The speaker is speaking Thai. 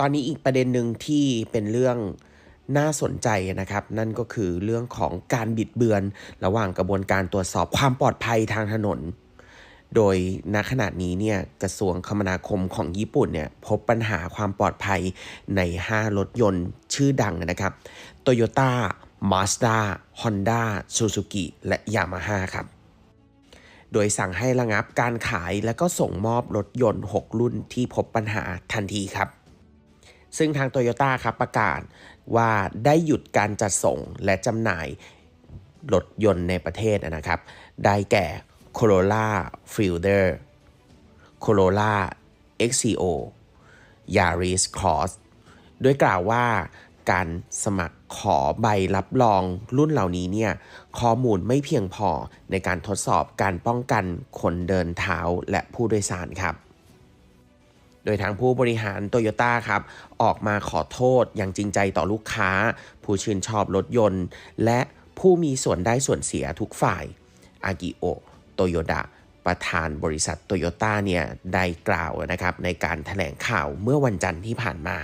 ตอนนี้อีกประเด็นหนึ่งที่เป็นเรื่องน่าสนใจนะครับ นั่นก็คือเรื่องของการบิดเบือน ระหว่างกระบวนการตรวจสอบความปลอดภัยทางถนน โดยณขณะนี้เนี่ยกระทรวงคมนาคมของญี่ปุ่นเนี่ยพบปัญหาความปลอดภัยใน 5 รถยนต์ชื่อดังนะครับ Toyota Mazda Honda Suzuki และ Yamaha ครับโดยสั่งให้ระงับการขายและก็ส่งมอบรถยนต์ 6 รุ่นที่พบปัญหาทันทีครับ ซึ่งทาง Toyota ครับประกาศว่าได้หยุดการจัดส่งและจำหน่ายรถยนต์ในประเทศนะครับ ได้แก่ Corolla Fielder Corolla XCO Yaris Cross โดยกล่าวว่าการสมัครขอใบรับรองรุ่นเหล่านี้เนี่ยข้อมูลไม่เพียงพอในการทดสอบการป้องกันคนเดินเท้าและผู้โดยสารครับ โดยทางผู้บริหารโตโยต้าครับ ออกมาขอโทษอย่างจริงใจต่อลูกค้า ผู้ชื่นชอบรถยนต์ และผู้มีส่วนได้ส่วนเสียทุกฝ่าย อากิโอะโตโยดะประธานบริษัทโตโยต้าเนี่ยได้กล่าวนะครับในการถแถลงข่าวเมื่อวันจันทร์ที่ผ่านมา